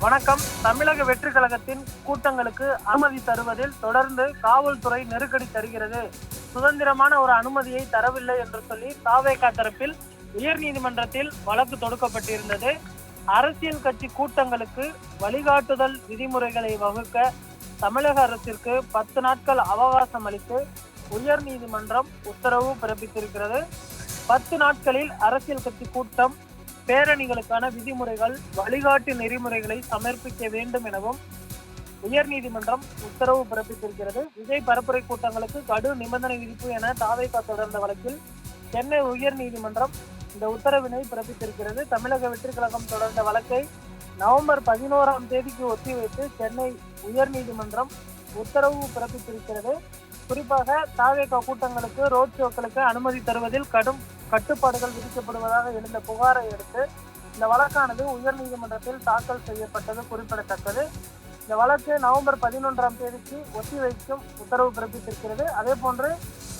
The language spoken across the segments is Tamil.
வணக்கம். தமிழக வெற்றி கழகத்தின் கூட்டங்களுக்கு அனுமதி தருவதில் தொடர்ந்து காவல்துறை நெருக்கடி தருகிறது. சுதந்திரமான ஒரு அனுமதியை தரவில்லை என்று சொல்லி தாவேகா தரப்பில் உயர்நீதிமன்றத்தில் வழக்கு தொடுக்கப்பட்டிருந்தது. அரசியல் கட்சி கூட்டங்களுக்கு வழிகாட்டுதல் விதிமுறைகளை வகுக்க தமிழக அரசிற்கு பத்து நாட்கள் அவகாசம் அளித்து உயர் நீதிமன்றம் உத்தரவு பிறப்பித்திருக்கிறது. பத்து நாட்களில் அரசியல் கட்சி கூட்டம் பேரணிகளுக்கான விதிமுறைகள் வழிகாட்டு நெறிமுறைகளை சமர்ப்பிக்க வேண்டும் எனவும் உயர்நீதிமன்றம் உத்தரவு பிறப்பித்திருக்கிறது. விஜய் பரப்புரை கூட்டங்களுக்கு கடு நிபந்தனை விதிப்பு என தாவைக்கா தொடர்ந்த வழக்கில் சென்னை உயர்நீதிமன்றம் இந்த உத்தரவினை பிறப்பித்திருக்கிறது. தமிழக வெற்றி கழகம் தொடர்ந்த வழக்கை நவம்பர் பதினோராம் தேதிக்கு ஒத்திவைத்து சென்னை உயர்நீதிமன்றம் உத்தரவு பிறப்பித்திருக்கிறது. குறிப்பாக தாவேகா கூட்டங்களுக்கு ரோட் ஷோக்களுக்கு அனுமதி தருவதில் கடும் கட்டுப்பாடுகள் விதிக்கப்படுவதாக எழுந்த புகாரை அடுத்து இந்த வழக்கானது உயர்நீதிமன்றத்தில் தாக்கல் செய்யப்பட்டது குறிப்பிடத்தக்கது. இந்த வழக்கு நவம்பர் பதினொன்றாம் தேதிக்கு ஒத்திவைக்கும் உத்தரவு பிறப்பித்திருக்கிறது. அதே போன்று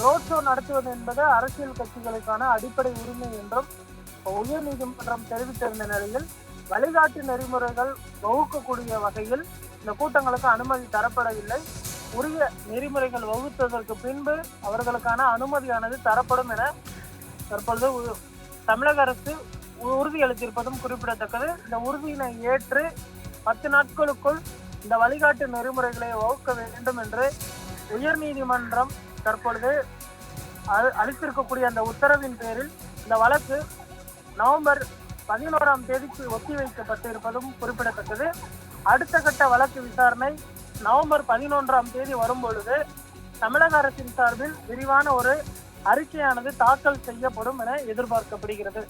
ரோட் ஷோ நடத்துவது என்பது அரசியல் கட்சிகளுக்கான அடிப்படை உரிமை என்றும் உயர்நீதிமன்றம் தெரிவித்திருந்த நிலையில் வழிகாட்டு நெறிமுறைகள் வகுக்கக்கூடிய வகையில் இந்த கூட்டங்களுக்கு அனுமதி தரப்படவில்லை. உரிய நெறிமுறைகள் வகுத்ததற்கு பின்பு அவர்களுக்கான அனுமதியானது தரப்படும் என தற்பொழுது உ- தமிழக அரசு உ- உறுதியளித்திருப்பதும் குறிப்பிடத்தக்கது. இந்த உறுதியினை ஏற்று பத்து நாட்களுக்குள் இந்த வழிகாட்டு நெறிமுறைகளை வகுக்க வேண்டும் என்று உயர்நீதிமன்றம் தற்பொழுது அ- அளித்திருக்கக்கூடிய அந்த உத்தரவின் பேரில் இந்த வழக்கு நவம்பர் பதினோராம் தேதிக்கு ஒத்திவைக்கப்பட்டிருப்பதும் குறிப்பிடத்தக்கது. அடுத்த கட்ட வழக்கு விசாரணை நவம்பர் பதினொன்றாம் தேதி வரும்பொழுது தமிழக அரசின் சார்பில் விரிவான ஒரு அறிக்கையானது தாக்கல் செய்யப்படும் என எதிர்பார்க்கப்படுகிறது.